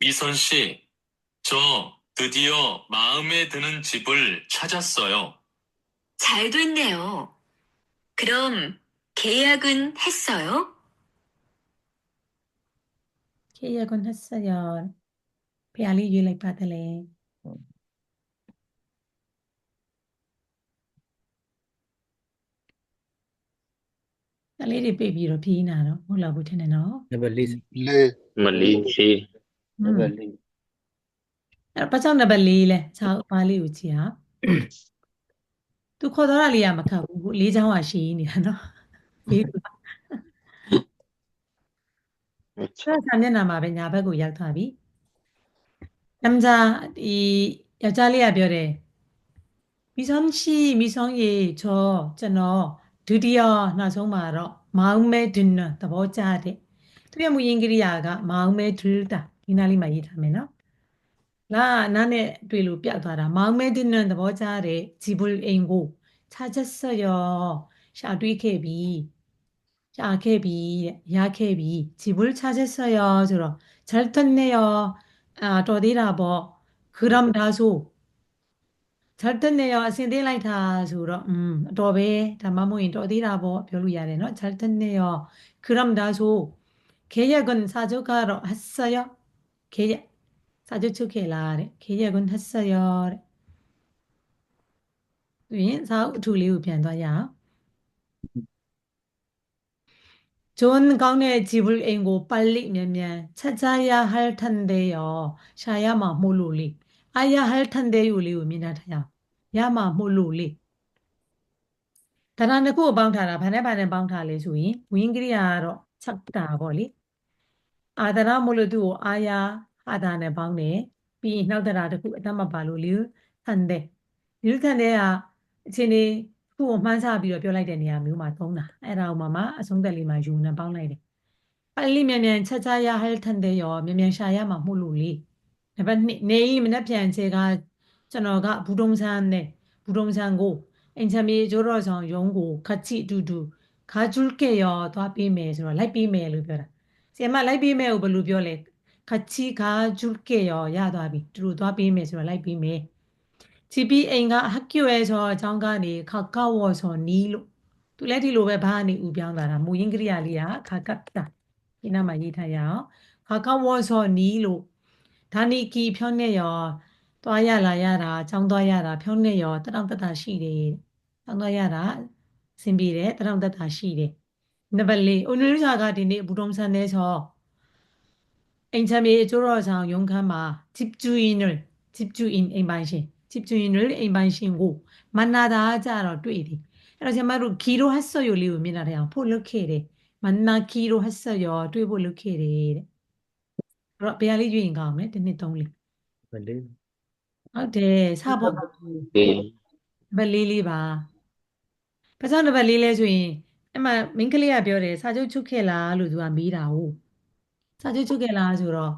미선 씨, 저 드디어 마음에 드는 집을 찾았어요. 잘 됐네요. 그럼 계약은 했어요? ခေရကွန်ဟဆယောဖះလေးရွေးလိုက်ပါတယ်လေ ကလေးတွေပြည့်ပြီးတော့ဖြီးနာတော့မဟုတ်လားဘူးထင်တယ်နော် နံပါတ်4 လေး မလီရှိ နံပါတ်4အဲ့တော့ဘာကြောင့်နံပါတ်4လဲခြောက်ပါလေးကိုကြည့်ဟာသူခေါ်တော့တာလေးကမခတ်ဘူးခုလေးချောင်းကရှည်နေတာနော်လေးခုဆွဲဆာမျက်နှာမှာပဲညာဘက်ကိုရောက်သွားပြီနမ်ဇာဒီယောက်ျားလေးကပြောတယ်မိဆောင်ရှိမိဆောင်ရေချောကျွန်တော်ဒုတိယနောက်ဆုံးမှာတော့မောင်မဲဒင်နာသဘောကျတဲ့သူရဲ့မူရင်းကိရိယာကမောင်မဲဒူတာ ဒီနားလေးမှရေးထားမယ်နော်လာအနားနဲ့တွေ့လို့ပြတ်သွားတာမောင်မဲတင်းနဲ့သဘောကျတဲ့ဂျီဘူအိမ်ကိုခြာချက်ဆော့ရောရှာတွေးခဲ့ပြီရှာခဲ့ပြီရခဲ့ပြီဂျီဘူခြာချက်ဆော့ရောဆိုတော့ဂျယ်တန်နဲ့ရောအာတော်သေးတာပေါ့ခရမ်ဒါဆိုဂျယ်တန်နဲ့ရောအစင်သေးလိုက်တာဆိုတော့อืมအတော်ပဲဒါမှမဟုတ်ရင်တော်သေးတာပေါ့ပြောလို့ရတယ်เนาะဂျယ်တန်နဲ့ရောခရမ်ဒါဆိုခေရကွန်စာချုပ်ကတော့ဟဆာယော 계약 사주 축해라တဲ့ခေရက်ကွန်းဟဆယောတဲ့သူရင်စာအုပ်အထူလေးကိုပြန်သွားရအောင်좋은ကောင်းတဲ့ဂျီဘူလ်အိမ်ကို빨리မြန်မြန်찾아야 할 텐데요ရှာရမှာမို့လို့လေအာရ할 텐데요လေးကိုမြင်တတ်ထားရအောင်ရမှာမို့လို့လေတဏှာနှစ်ခုကိုပေါင်းထားတာဘာနဲ့ဘာနဲ့ပေါင်းထားလဲဆိုရင်ဝင်းကရိယာကတော့ချက်တာပေါ့လေ အာဒရမို့လို့သူ့ကိုအာယာဟာတာနဲ့ပေါင်းတယ်ပြီးရင်နှောက်တရာတစ်ခုအတတ်မပါလို့လီဆန်တဲ့လီဆန်တဲ့ကအချင်းလေးခုကိုမှန်းဆပြီးတော့ပြောလိုက်တဲ့နေရာမျိုးမှာသုံးတာအဲ့ဒါကိုမှမအဆုံးသက်လေးမှာယူနေပေါင်းလိုက်တယ်ပလိမြန်မြန်ချက်ချရဟဲထန်တဲ့ရောမြန်မြန်ရှာရမှာမှုလို့လေနံပါတ်2နေမနှက်ပြန်ချေကကျွန်တော်ကဘူတုံဆန်းနဲ့ဘူတုံဆန်းကိုအင်ချမီကျိုးတော်ဆောင်ရုံးကိုခတ်ချီတူတူခါကျူးကေရောသွားပေးမယ်ဆိုတော့လိုက်ပေးမယ်လို့ပြောတာ ဆီယမလိုက်ပေးမယ်ကိုဘယ်လိုပြောလဲခချီခါဂျုကေရောရသွားပြီသူတို့သွားပေးမယ်ဆိုတော့လိုက်ပေးမယ်ချီပီအိမ်ကဟက်ကျွဲဆိုအကြောင်းကနေခါကောက်ဝေါ်ဆိုနီးလို့သူလည်းဒီလိုပဲဘာနေဥပြောင်းလာတာမူရင်းကရိယာလေးကခါကတ်တာဒီနားမှာရေးထားရအောင်ခါကောက်ဝေါ်ဆိုနီးလို့ဒါနီကီဖြောင်းနေရောသွားရလာရတာအကြောင်းသွားရတာဖြောင်းနေရောတတောင်တတရှိတယ်တောင်းသွားရတာအဆင်ပြေတယ်တတောင်တတရှိတယ် နံပါတ်၄ဥနုရှာကဒီနေ့အပူတုံးဆန်နေချောအင်ချမ်းမြေအကျိုးတော်ဆောင်ရုံခန်းမှာ chip ju in chip ju in အိမ်ပိုင်ရှင် chip ju in အိမ်ပိုင်ရှင်ကိုမန္နာတာကြတော့တွေ့သည်အဲ့တော့ကျမတို့ခီရိုဟတ်ဆော့ယိုလေးကိုမြင်လာတဲ့အောင်ဖို့လုပ်ခဲ့တယ်မန္နာခီရိုဟတ်ဆော့ယောတွေ့ဖို့လုပ်ခဲ့တယ်တဲ့အဲ့တော့ဘယ်လေးရွေးရင်ကောင်းမလဲတစ်နှစ်သုံးလေးဘယ်လေးဟုတ်တယ်စဖို့ဘယ်လေးလေးပါဘာကြောင့်နံပါတ်၄လဲဆိုရင် အဲ့မှာမိန်းကလေးကပြောတယ်စာချုပ်ချုပ်ခဲ့လားလို့သူကမေးတာဟုတ်စာချုပ်ချုပ်ခဲ့လားဆိုတော့